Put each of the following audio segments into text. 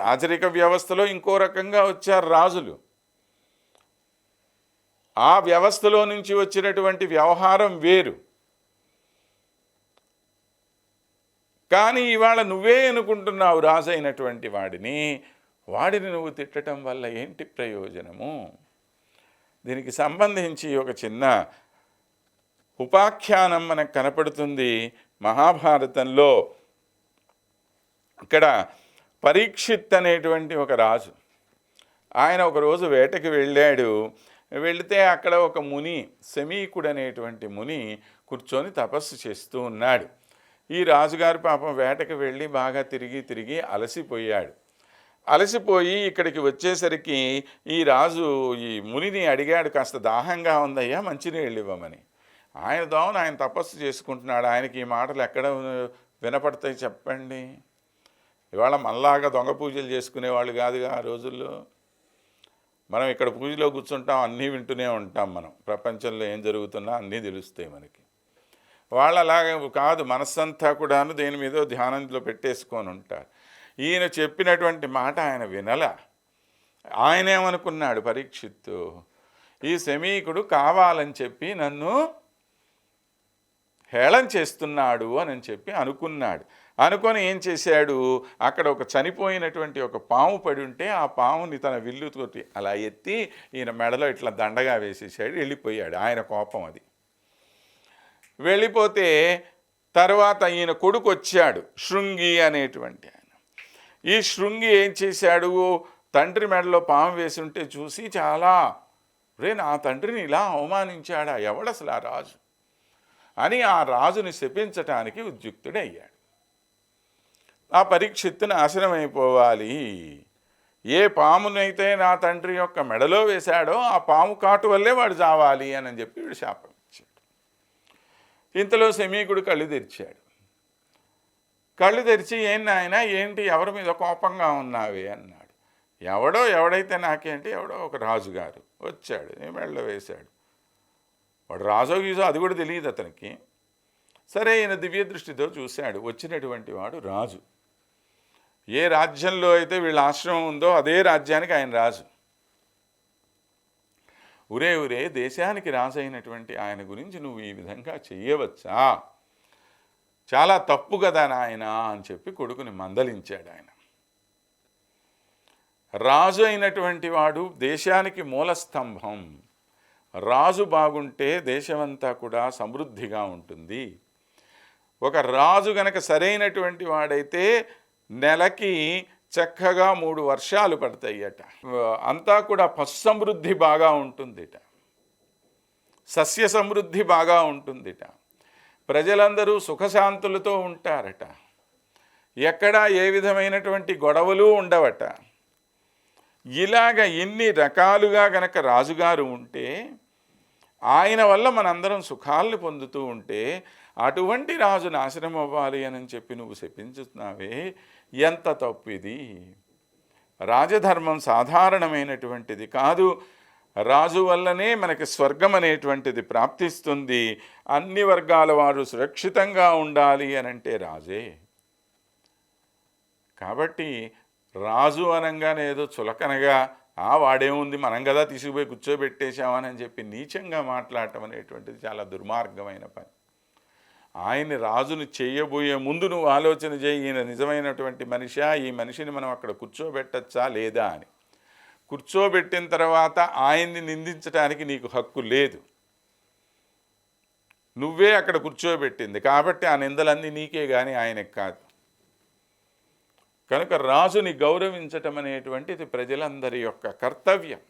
రాజరిక వ్యవస్థలో ఇంకో రకంగా వచ్చారు రాజులు. ఆ వ్యవస్థలో నుంచి వచ్చినటువంటి వ్యవహారం వేరు. కానీ ఇవాళ నువ్వే అనుకుంటున్నావు రాజు అయినటువంటి వాడిని. వాడిని నువ్వు తిట్టడం వల్ల ఏంటి ప్రయోజనము? దీనికి సంబంధించి ఒక చిన్న ఉపాఖ్యానం మనకు కనపడుతుంది. మహాభారతంలో ఇక్కడ పరీక్షిత్ అనేటువంటి ఒక రాజు. ఆయన ఒకరోజు వేటకి వెళ్ళాడు. వెళితే అక్కడ ఒక ముని సమీకుడు అనేటువంటి ముని కూర్చొని తపస్సు చేస్తూ ఉన్నాడు. ఈ రాజుగారు పాపం వేటకి వెళ్ళి బాగా తిరిగి తిరిగి అలసిపోయాడు. అలసిపోయి ఇక్కడికి వచ్చేసరికి ఈ రాజు ఈ మునిని అడిగాడు కాస్త దాహంగా ఉందయ్యా మంచినీళ్ళు ఇవ్వమని. ఆయన దోమను ఆయన తపస్సు చేసుకుంటున్నాడు. ఆయనకి ఈ మాటలు ఎక్కడ వినపడతాయి చెప్పండి? ఇవాళ మనలాగా దొంగ పూజలు చేసుకునేవాళ్ళు కాదుగా ఆ రోజుల్లో. మనం ఇక్కడ పూజలో కూర్చుంటాం అన్నీ వింటూనే ఉంటాం మనం. ప్రపంచంలో ఏం జరుగుతున్నా అన్నీ తెలుస్తాయి మనకి. వాళ్ళు అలాగే కాదు మనస్సంతా కూడాను దేని మీద ధ్యానంలో పెట్టేసుకొని ఉంటారు. ఈయన చెప్పినటువంటి మాట ఆయన వినల. ఆయనేమనుకున్నాడు పరీక్షిత్తు ఈ సమీకుడు కావాలని చెప్పి నన్ను హేళం చేస్తున్నాడు అని చెప్పి అనుకున్నాడు. అనుకొని ఏం చేశాడు? అక్కడ ఒక చనిపోయినటువంటి ఒక పాము పడి ఉంటే ఆ పాముని తన విల్లుతోటి అలా ఎత్తి ఈయన మెడలో ఇట్లా దండగా వేసేసాడు వెళ్ళిపోయాడు. ఆయన కోపం అది. వెళ్ళిపోతే తర్వాత ఈయన కొడుకు వచ్చాడు శృంగి అనేటువంటి ఆయన. ఈ శృంగి ఏం చేశాడు? తండ్రి మెడలో పాము వేసి ఉంటే చూసి చాలా రే నా తండ్రిని ఇలా అవమానించాడా? ఎవడసలు ఆ రాజు? అని ఆ రాజుని శపించటానికి ఉద్యుక్తుడయ్యాడు. ఆ పరీక్షిత్తు నాశనం అయిపోవాలి ఏ పామునైతే నా తండ్రి యొక్క మెడలో వేశాడో ఆ పాము కాటు వల్లే వాడు చావాలి అని చెప్పి వీడు శాపం ఇచ్చాడు. ఇంతలో సమీకుడు కళ్ళు తెరిచాడు. కళ్ళు తెరిచి ఏం నాయన ఏంటి? ఎవరి మీద కోపంగా ఉన్నావే? అన్నాడు. ఎవడో ఎవడైతే నాకేంటి? ఎవడో ఒక రాజుగారు వచ్చాడు నేను మెడలో వేశాడు. వాడు రాజో గీజో అది కూడా తెలియదు అతనికి. సరే ఈయన దివ్య దృష్టితో చూశాడు. వచ్చినటువంటి వాడు రాజు. ఏ రాజ్యంలో అయితే వీళ్ళ ఆశ్రమం ఉందో అదే రాజ్యానికి ఆయన రాజు. ఉరే ఉరే దేశానికి రాజైనటువంటి ఆయన గురించి నువ్వు ఈ విధంగా చెయ్యవచ్చా? చాలా తప్పు కదా నాయన అని చెప్పి కొడుకుని మందలించాడు ఆయన. రాజు అయినటువంటి వాడు దేశానికి మూలస్తంభం రాజు బాగుంటే దేశమంతా కూడా సమృద్ధిగా ఉంటుంది. ఒక రాజు గనక సరైనటువంటి వాడైతే నెలకి చక్కగా మూడు వర్షాలు పడతాయట. అంతా కూడా పశు సమృద్ధి బాగా ఉంటుందిట. సస్య సమృద్ధి బాగా ఉంటుందిట. ప్రజలందరూ సుఖశాంతులతో ఉంటారట. ఎక్కడా ఏ విధమైనటువంటి గొడవలు ఉండవట. ఇలాగ ఇన్ని రకాలుగా గనక రాజుగారు ఉంటే ఆయన వల్ల మనందరం సుఖాలను పొందుతూ ఉంటే అటువంటి రాజు నాశనం అవ్వాలి అని చెప్పి నువ్వు శపించుతున్నావే ఎంత తప్పిది? రాజధర్మం సాధారణమైనటువంటిది కాదు. రాజు వల్లనే మనకి స్వర్గం అనేటువంటిది ప్రాప్తిస్తుంది. అన్ని వర్గాల వారు సురక్షితంగా ఉండాలి అనంటే రాజే. కాబట్టి రాజు అనగానే ఏదో చులకనగా ఆ వాడేముంది? మనం కదా తీసుకుపోయి కూర్చోబెట్టేశామని చెప్పి నీచంగా మాట్లాడటం అనేటువంటిది చాలా దుర్మార్గమైన పని. ఆయన్ని రాజుని చేయబోయే ముందు నువ్వు ఆలోచన చేయి. ఈయన నిజమైనటువంటి మనిషా? ఈ మనిషిని మనం అక్కడ కూర్చోబెట్టచ్చా లేదా అని. కూర్చోబెట్టిన తర్వాత ఆయన్ని నిందించడానికి నీకు హక్కు లేదు. నువ్వే అక్కడ కూర్చోబెట్టింది. కాబట్టి ఆ నిందలన్నీ నీకే కానీ ఆయనకు కాదు. కనుక రాజుని గౌరవించటం అనేటువంటిది ప్రజలందరి యొక్క కర్తవ్యం.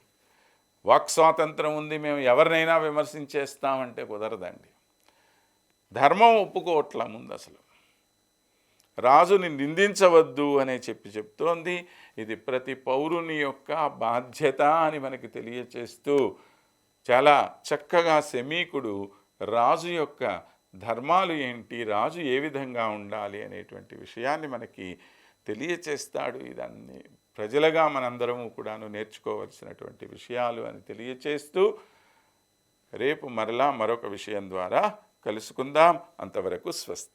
వాక్ స్వాతంత్రం ఉంది మేము ఎవరినైనా విమర్శించేస్తామంటే కుదరదండి. ధర్మం ఒప్పుకోవట్ల ముందు అసలు రాజుని నిందించవద్దు అనే చెప్పి చెప్తోంది. ఇది ప్రతి పౌరుని యొక్క బాధ్యత అని మనకి తెలియచేస్తూ చాలా చక్కగా శమీకుడు రాజు యొక్క ధర్మాలు ఏంటి రాజు ఏ విధంగా ఉండాలి అనేటువంటి విషయాన్ని మనకి తెలియచేస్తాడు. ఇదన్నీ ప్రజలుగా మనందరము కూడాను నేర్చుకోవలసినటువంటి విషయాలు అని తెలియచేస్తూ రేపు మరలా మరొక విషయం ద్వారా కలుసుకుందాం. అంతవరకు స్వస్తి.